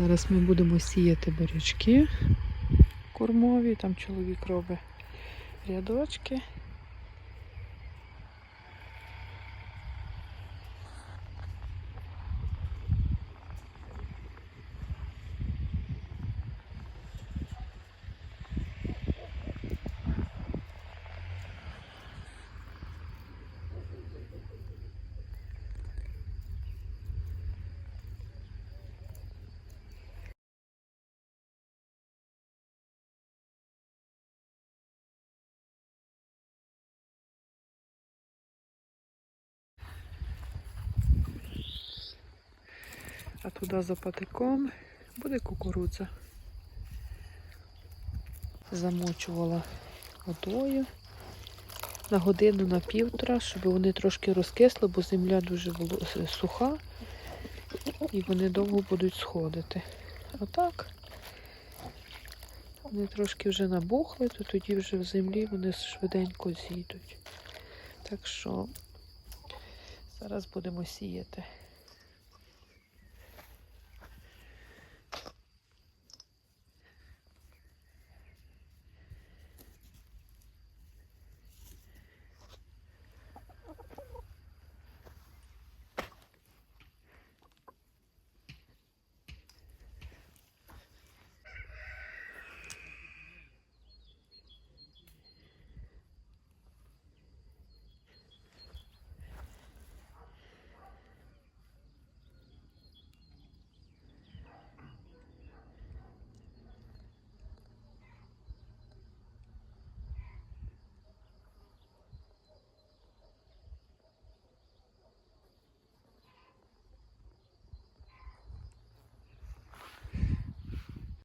Зараз ми будемо сіяти бурячки кормові. Там чоловік робить рядочки. А туди за патиком буде кукурудза. Замочувала водою на годину на півтора, щоб вони трошки розкисли, бо земля дуже суха і вони довго будуть сходити. Отак. Вони трошки вже набухли, то тоді вже в землі вони швиденько зійдуть. Так що зараз будемо сіяти.